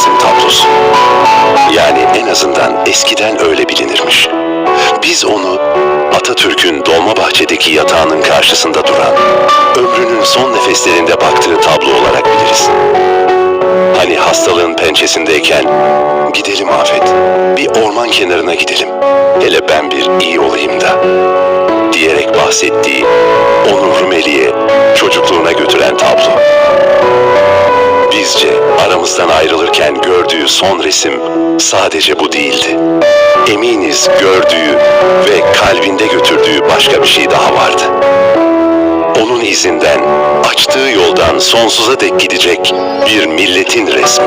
mevsim tablosu. Yani en azından eskiden öyle bilinirmiş. Biz onu Atatürk'ün Dolmabahçe'deki yatağının karşısında duran, ömrünün son nefeslerinde baktığı tablo olarak biliriz. Hani hastalığın pençesindeyken, gidelim Afet, bir orman kenarına gidelim. Hele ben bir iyi olayım da, diyerek bahsettiği onu Rumeli'ye, aramızdan ayrılırken gördüğü son resim sadece bu değildi. Eminiz gördüğü ve kalbinde götürdüğü başka bir şey daha vardı. Onun izinden, açtığı yoldan sonsuza dek gidecek bir milletin resmi.